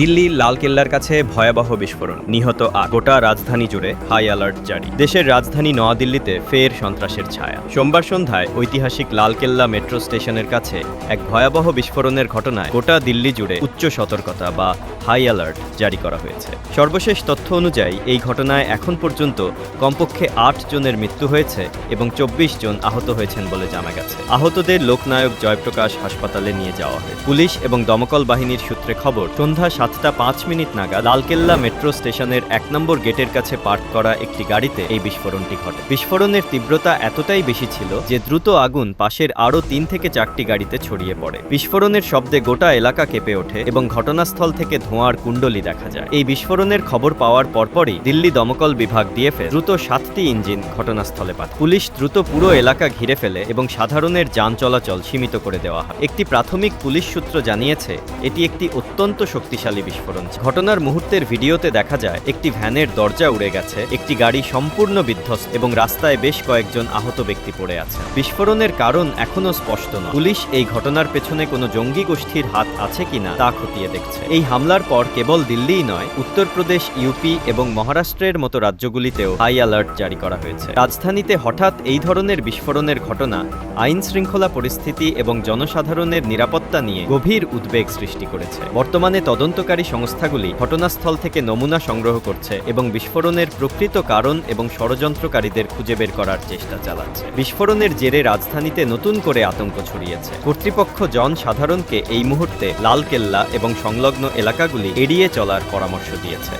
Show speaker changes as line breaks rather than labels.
দিল্লির লালকেল্লার কাছে ভয়াবহ বিস্ফোরণ। নিহত গোটা রাজধানী জুড়ে হাই অ্যালার্ট জারি। দেশের রাজধানী নয়াদিল্লিতে ফের সন্ত্রাসের ছায়া। সোমবার সন্ধ্যায় ঐতিহাসিক লালকেল্লা মেট্রো স্টেশনের কাছে এক ভয়াবহ বিস্ফোরণের ঘটনায় গোটা দিল্লি জুড়ে উচ্চ সতর্কতা বা হাই অ্যালার্ট জারি করা হয়েছে। সর্বশেষ তথ্য অনুযায়ী, এই ঘটনায় এখন পর্যন্ত কমপক্ষে আট জনের মৃত্যু হয়েছে এবং চব্বিশ জন আহত হয়েছেন বলে জানা গেছে। আহতদের লোকনায়ক জয়প্রকাশ হাসপাতালে নিয়ে যাওয়া হয়। পুলিশ এবং দমকল বাহিনীর সূত্রে খবর, সন্ধ্যা সাতটা পাঁচ মিনিট নাগাদ লালকেল্লা মেট্রো স্টেশনের এক নম্বর গেটের কাছে পার্ক করা একটি গাড়িতে এই বিস্ফোরণটি ঘটে। বিস্ফোরণের তীব্রতা এতটাই বেশি ছিল যে দ্রুত আগুন পাশের আরও তিন থেকে চারটি গাড়িতে ছড়িয়ে পড়ে। বিস্ফোরণের শব্দে গোটা এলাকা কেঁপে ওঠে এবং ঘটনাস্থল থেকে ধোঁয়ার কুণ্ডলি দেখা যায়। এই বিস্ফোরণের খবর পাওয়ার পরপরই দিল্লি দমকল বিভাগ ডিএফএ দ্রুত সাতটি ইঞ্জিন ঘটনাস্থলে পাঠায়। পুলিশ দ্রুত পুরো এলাকা ঘিরে ফেলে এবং সাধারণের যান চলাচল সীমিত করে দেওয়া হয়। একটি প্রাথমিক পুলিশ সূত্র জানিয়েছে, এটি একটি অত্যন্ত শক্তিশালী বিস্ফোরণ। ঘটনার মুহূর্তের ভিডিওতে দেখা যায়, একটি ভ্যানের দরজা উড়ে গেছে, একটি গাড়ি সম্পূর্ণ বিধ্বস্ত এবং রাস্তায় বেশ কয়েকজন আহত ব্যক্তি পড়ে আছে। বিস্ফোরণের কারণ এখনও স্পষ্ট নয়। পুলিশ এই ঘটনার পেছনে কোনো জঙ্গি গোষ্ঠীর হাত আছে কিনা তা খতিয়ে দেখছে। এই হামলার পর কেবল দিল্লিই নয়, উত্তরপ্রদেশ, ইউপি এবং মহারাষ্ট্রের মতো রাজ্যগুলিতেও হাই অ্যালার্ট জারি করা হয়েছে। রাজধানীতে হঠাৎ এই ধরনের বিস্ফোরণের ঘটনা, আইন শৃঙ্খলা পরিস্থিতি এবং জনসাধারণের নিরাপত্তা নিয়ে গভীর উদ্বেগ সৃষ্টি করেছে। বর্তমানে তদন্তকারী সংস্থাগুলি ঘটনাস্থল থেকে নমুনা সংগ্রহ করছে এবং বিস্ফোরণের প্রকৃত কারণ এবং ষড়যন্ত্রকারীদের খুঁজে বের করার চেষ্টা চালাচ্ছে। বিস্ফোরণের জেরে রাজধানীতে নতুন করে আতঙ্ক ছড়িয়েছে। কর্তৃপক্ষ জনসাধারণকে এই মুহূর্তে লালকেল্লা এবং সংলগ্ন এলাকাগুলি এড়িয়ে চলার পরামর্শ দিয়েছে।